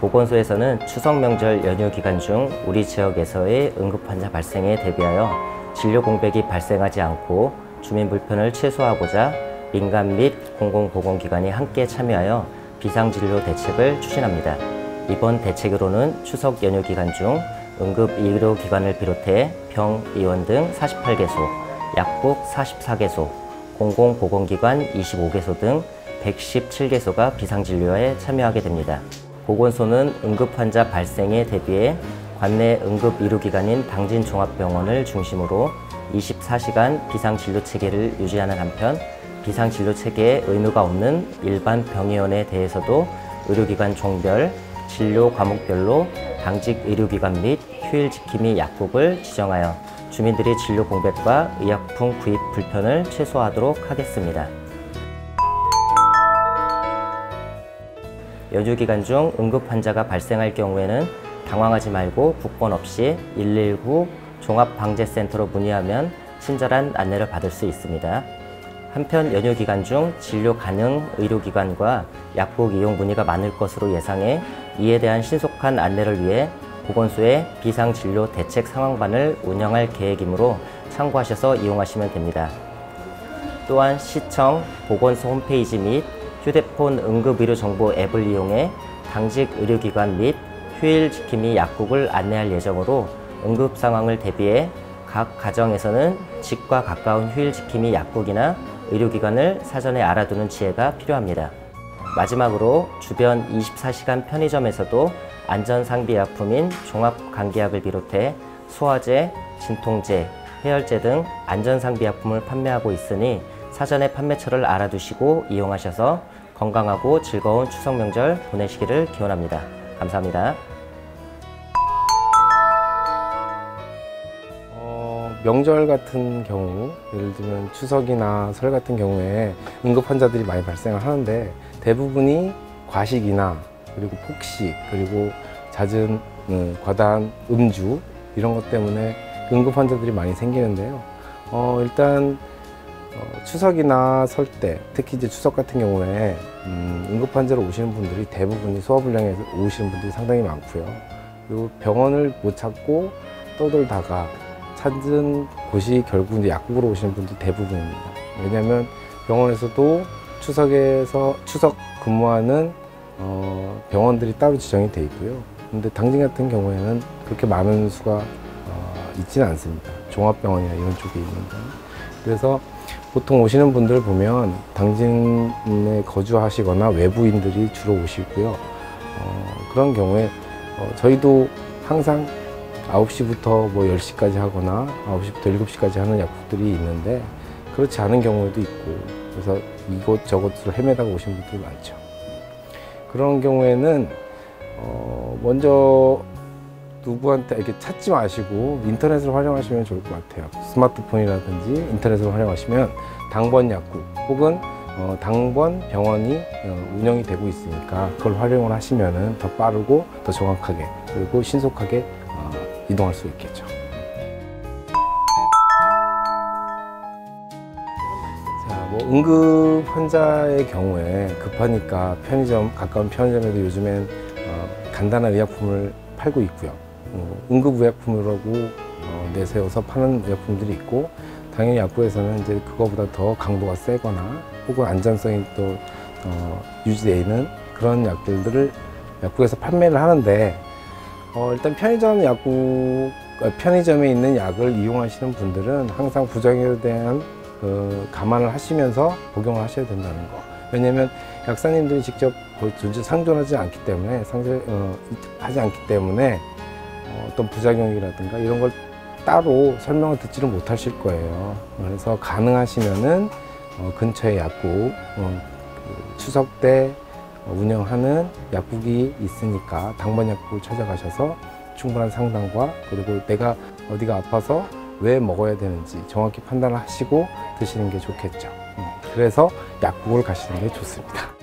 보건소에서는 추석 명절 연휴 기간 중 우리 지역에서의 응급 환자 발생에 대비하여 진료 공백이 발생하지 않고 주민 불편을 최소화하고자 민간 및 공공보건기관이 함께 참여하여 비상진료 대책을 추진합니다. 이번 대책으로는 추석 연휴 기간 중 응급 의료기관을 비롯해 병, 의원 등 48개소, 약국 44개소, 공공보건기관 25개소 등 117개소가 비상진료에 참여하게 됩니다. 보건소는 응급환자 발생에 대비해 관내 응급 의료기관인 당진종합병원을 중심으로 24시간 비상진료체계를 유지하는 한편 비상진료체계에 의무가 없는 일반 병의원에 대해서도 의료기관 종별, 진료 과목별로 당직 의료기관 및 휴일 지킴이 약국을 지정하여 주민들의 진료 공백과 의약품 구입 불편을 최소화하도록 하겠습니다. 연휴 기간 중 응급 환자가 발생할 경우에는 당황하지 말고 국번 없이 119 종합방재센터로 문의하면 친절한 안내를 받을 수 있습니다. 한편 연휴 기간 중 진료 가능 의료기관과 약국 이용 문의가 많을 것으로 예상해 이에 대한 신속한 안내를 위해 보건소의 비상진료 대책 상황반을 운영할 계획이므로 참고하셔서 이용하시면 됩니다. 또한 시청, 보건소 홈페이지 및 휴대폰 응급의료 정보 앱을 이용해 당직 의료기관 및 휴일 지킴이 약국을 안내할 예정으로 응급 상황을 대비해 각 가정에서는 집과 가까운 휴일 지킴이 약국이나 의료기관을 사전에 알아두는 지혜가 필요합니다. 마지막으로 주변 24시간 편의점에서도 안전상비약품인 종합감기약을 비롯해 소화제, 진통제, 해열제 등 안전상비약품을 판매하고 있으니 사전에 판매처를 알아두시고 이용하셔서 건강하고 즐거운 추석 명절 보내시기를 기원합니다. 감사합니다. 어, 명절 같은 경우, 예를 들면 추석이나 설 같은 경우에 응급 환자들이 많이 발생을 하는데 대부분이 과식이나 그리고 폭식 그리고 잦은 음, 과다한 음주 이런 것 때문에 응급 환자들이 많이 생기는데요. 어, 일단 어, 추석이나 설 때, 특히 이제 추석 같은 경우에 음, 응급 환자로 오시는 분들이 대부분이 소화불량에서 오시는 분들이 상당히 많고요. 그리고 병원을 못 찾고 떠돌다가 찾은 곳이 결국 이제 약국으로 오시는 분들이 대부분입니다. 왜냐하면 병원에서도 추석에서 추석 근무하는 어, 병원들이 따로 지정이 돼 있고요. 근데 당진 같은 경우에는 그렇게 많은 수가 어, 있지는 않습니다. 종합병원이나 이런 쪽에 있는데. 그래서 보통 오시는 분들 보면 당진에 거주하시거나 외부인들이 주로 오시고요. 어, 그런 경우에 어, 저희도 항상 9시부터 뭐 10시까지 하거나 9시부터 7시까지 하는 약국들이 있는데 그렇지 않은 경우도 있고 그래서 이곳저곳을 헤매다가 오신 분들이 많죠. 그런 경우에는 어, 먼저 누구한테 이렇게 찾지 마시고 인터넷을 활용하시면 좋을 것 같아요. 스마트폰이라든지 인터넷을 활용하시면 당번 약국 혹은 어, 당번 병원이 어, 운영이 되고 있으니까 그걸 활용을 하시면 더 빠르고 더 정확하게 그리고 신속하게 어, 이동할 수 있겠죠. 자, 뭐 응급 환자의 경우에 급하니까 편의점 가까운 편의점에도 요즘엔 어, 간단한 의약품을 팔고 있고요. 어, 응급의약품이라고 어, 내세워서 파는 의약품들이 있고 당연히 약국에서는 이제 그거보다 더 강도가 세거나 혹은 안전성이 또 어, 유지되어 있는 그런 약들을 약국에서 판매를 하는데 어, 일단 편의점 약국 어, 편의점에 있는 약을 이용하시는 분들은 항상 부작용에 대한 그 감안을 하시면서 복용을 하셔야 된다는 거. 왜냐하면 약사님들이 직접 존재 상존하지 않기 때문에 상세 어, 하지 않기 때문에 어, 어떤 부작용이라든가 이런 걸 따로 설명을 듣지를 못하실 거예요. 그래서 가능하시면은 어, 근처에 약국 어, 그 추석 때 운영하는 약국이 있으니까 당번 약국을 찾아가셔서 충분한 상담과 그리고 내가 어디가 아파서 왜 먹어야 되는지 정확히 판단을 하시고 드시는 게 좋겠죠. 음, 그래서 약국을 가시는 게 좋습니다.